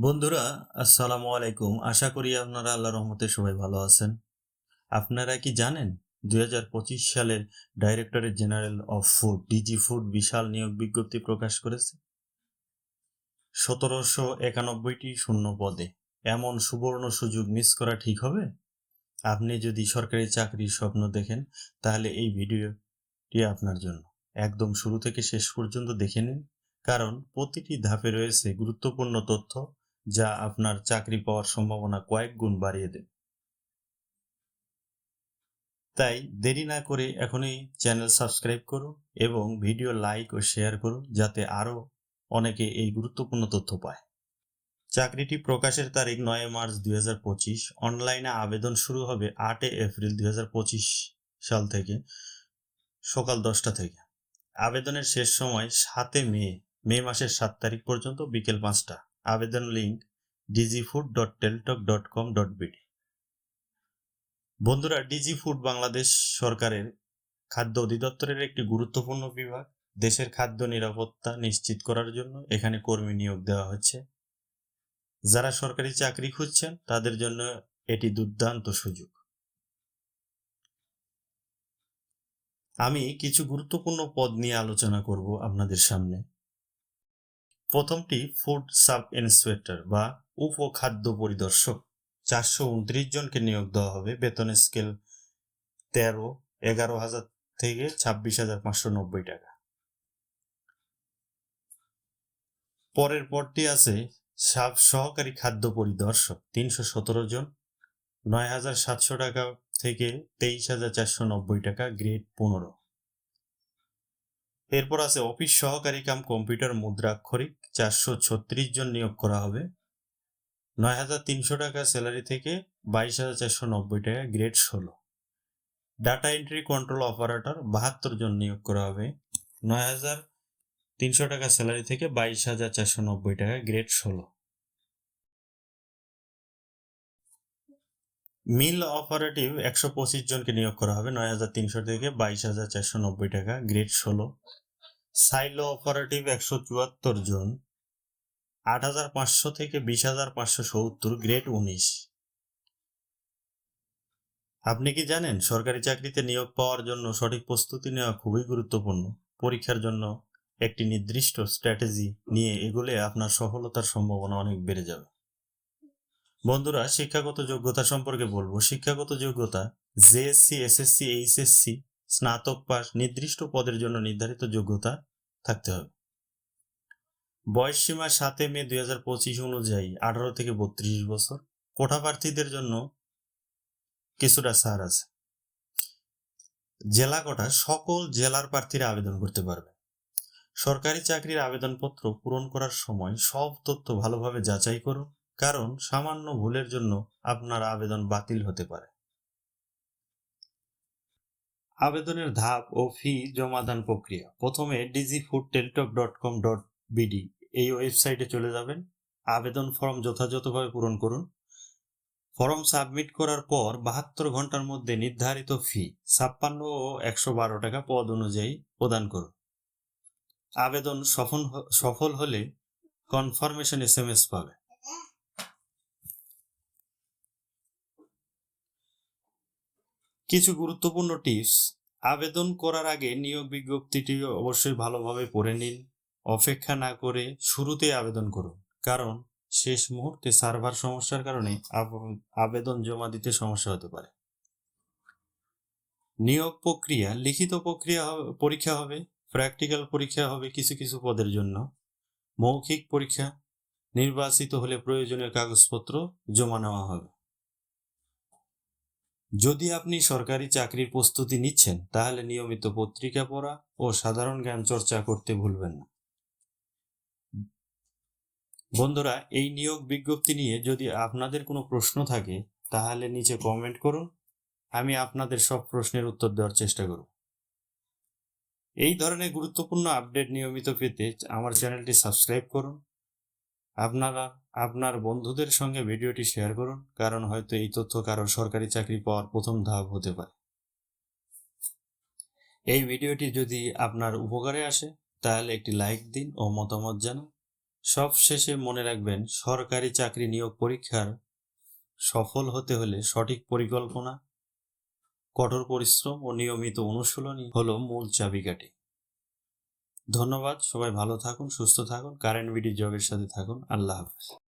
বন্ধুরা, আসসালামু আলাইকুম। আশা করি আপনারা আল্লাহ রহমতে সবাই ভালো আছেন। আপনারা কি জানেন দু হাজার পঁচিশ সালের directorate general of food DG food বিশাল নিয়োগ বিজ্ঞপ্তি প্রকাশ করেছে? সতেরোশো একানব্বইটি শূন্য পদে। এমন সুবর্ণ সুযোগ মিস করা ঠিক হবে? আপনি যদি সরকারি চাকরির স্বপ্ন দেখেন, তাহলে এই ভিডিওটি আপনার জন্য। একদম শুরু থেকে শেষ পর্যন্ত দেখে নিন। কারণ, প্রতিটি ধাপে রয়েছে গুরুত্বপূর্ণ তথ্য যা আপনার চাকরি পাওয়ার সম্ভাবনা কয়েক গুণ বাড়িয়ে দেবে তাই দেরি না করে এখনই চ্যানেল সাবস্ক্রাইব করুন এবং ভিডিও লাইক ও শেয়ার করুন যাতে আরও অনেকে এই গুরুত্বপূর্ণ তথ্য পায়। চাকরিটি প্রকাশের তারিখ নয় মার্চ দুই হাজার পঁচিশ। অনলাইনে আবেদন শুরু হবে আটে এপ্রিল দুই হাজার পঁচিশ সাল থেকে সকাল দশটা থেকে। আবেদনের শেষ সময় সাতে মে মে মাসের সাত তারিখ পর্যন্ত বিকেল পাঁচটা। আবেদন link DG food dot Teletalk dot com dot BD বন্ধুরা ডিজি ফুড বাংলাদেশ সরকারের খাদ্য অধিদপ্তরের একটি গুরুত্বপূর্ণ বিভাগ। দেশের খাদ্য নিরাপত্তা নিশ্চিত করার জন্য এখানে কর্মী নিয়োগ দেওয়া হচ্ছে। যারা সরকারি চাকরি খুঁজছেন, তাদের জন্য এটি দুর্দান্ত সুযোগ। আমি কিছু গুরুত্বপূর্ণ পদ নিয়ে আলোচনা করব আপনাদের সামনে। প্রথমটি ফুড সাব ইন্সপেক্টর বা উপখাদ্য পরিদর্শক। চারশো উনত্রিশ জনকে নিয়োগ দেওয়া হবে। বেতন স্কেল তেরো, এগারো হাজার থেকে ছাব্বিশ হাজার পাঁচশো নব্বই টাকা। পরের পরটি আছে সাব সহকারী খাদ্য পরিদর্শক, তিনশো সতেরো জন। নয় হাজার সাতশো টাকা থেকে তেইশ হাজার চারশো নব্বই টাকা, গ্রেড পনেরো। এরপর আছে অফিস সহকারী কাম কম্পিউটার মুদ্রাক্ষরিক, চারশো ছত্রিশ জন নিয়োগ করা হবে। নয় হাজার তিনশো টাকা স্যালারি থেকে বাইশ হাজার চারশো নব্বই টাকা গ্রেড ষোলো। ডাটা এন্ট্রি কন্ট্রোল অপারেটর বাহাত্তর জন নিয়োগ করা হবে। নয় হাজার তিনশো টাকা স্যালারি থেকে বাইশ হাজার চারশো নব্বই টাকা গ্রেড ষোলো। মিল অপারেটিভ একশো পঁচিশ জনকে নিয়োগ করা হবে, নয় হাজার তিনশো থেকে বাইশ হাজার চারশো নব্বই টাকা, গ্রেড ষোলো। সাইলো অপারেটিভ একশো চুয়াত্তর জন, আট হাজার পাঁচশো থেকে বিশ হাজার পাঁচশো সত্তর, গ্রেড উনিশ। আপনি কি জানেন সরকারি চাকরিতে নিয়োগ পাওয়ার জন্য সঠিক প্রস্তুতি নেওয়া খুবই গুরুত্বপূর্ণ? পরীক্ষার জন্য একটি নির্দিষ্ট স্ট্র্যাটেজি নিয়ে এগুলে আপনার সফলতার সম্ভাবনা অনেক বেড়ে যাবে। বন্ধুরা, শিক্ষাগত যোগ্যতা সম্পর্কে বলব। শিক্ষাগত যোগ্যতা জেএসসি এসএসসি এইচএসসি স্নাতক পাস নির্দিষ্ট পদের জন্য নির্ধারিত যোগ্যতা থাকতে হবে। বয়স সীমা সাতে মে দুই হাজার পঁচিশ অনুযায়ী আঠারো থেকে বত্রিশ বছর। কোঠা প্রার্থীদের জন্য কিছুটা ছাড় আছে। জেলা কোটা সকল জেলার প্রার্থীরা আবেদন করতে পারবে। সরকারি চাকরির আবেদনপত্র পূরণ করার সময় সব তথ্য ভালোভাবে যাচাই করুন কারণ সামান্য ভুলের জন্য আপনার আবেদন বাতিল হতে পারে। আবেদনের ধাপ ও ফি জমাদান প্রক্রিয়া। প্রথমে DG food Teletalk dot com dot BD এই ওয়েবসাইটে চলে যাবেন। আবেদন ফর্ম যথাযথভাবে পূরণ করুন। ফর্ম সাবমিট করার পর বাহাত্তর ঘণ্টার মধ্যে নির্ধারিত ফি, ছাপ্পান্ন ও একশো বারো টাকা পদ অনুযায়ী প্রদান করুন। আবেদন সফল সফল হলে কনফার্মেশন এস এম এস পাবে। কিছু গুরুত্বপূর্ণ টিপস। আবেদন করার আগে নিয়োগ বিজ্ঞপ্তিটি অবশ্যই ভালোভাবে পড়ে নিন। অপেক্ষা না করে শুরুতে আবেদন করুন। কারণ শেষ মুহূর্তে সার্ভার সমস্যার কারণে আবেদন জমা দিতে সমস্যা হতে পারে। নিয়োগ প্রক্রিয়া, লিখিত প্রক্রিয়া পরীক্ষা হবে। প্র্যাকটিক্যাল পরীক্ষা হবে কিছু কিছু পদের জন্য। মৌখিক পরীক্ষা, নির্বাচিত হলে প্রয়োজনীয় কাগজপত্র জমা নেওয়া হবে। যদি আপনি সরকারি চাকরির প্রস্তুতি নিচ্ছেন, তাহলে নিয়মিত পত্রিকা পড়া ও সাধারণ জ্ঞান চর্চা করতে ভুলবেন না। বন্ধুরা, এই নিয়োগ বিজ্ঞপ্তি নিয়ে যদি আপনাদের কোনো প্রশ্ন থাকে, তাহলে নিচে কমেন্ট করুন। আমি আপনাদের সব প্রশ্নের উত্তর দেওয়ার চেষ্টা করব। এই ধরনের গুরুত্বপূর্ণ আপডেট নিয়মিত পেতে আমার চ্যানেলটি সাবস্ক্রাইব করুন। আপনারা আপনার বন্ধুদের সঙ্গে ভিডিওটি শেয়ার করুন, কারণ হয়তো এই তথ্য কারও সরকারি চাকরি পাওয়ার প্রথম ধাপ হতে পারে। এই ভিডিওটি যদি আপনার উপকারে আসে, তাহলে একটি লাইক দিন ও মতামত জানান। সব শেষে মনে রাখবেন, সরকারি চাকরি নিয়োগ পরীক্ষার সফল হতে হলে সঠিক পরিকল্পনা, কঠোর পরিশ্রম ও নিয়মিত অনুশীলনই হলো মূল চাবিকাঠি। ধন্যবাদ সবাই ভালো থাকুন সুস্থ থাকুন কারেন্ট ভিডিও জগের সাথে থাকুন আল্লাহ হাফেজ।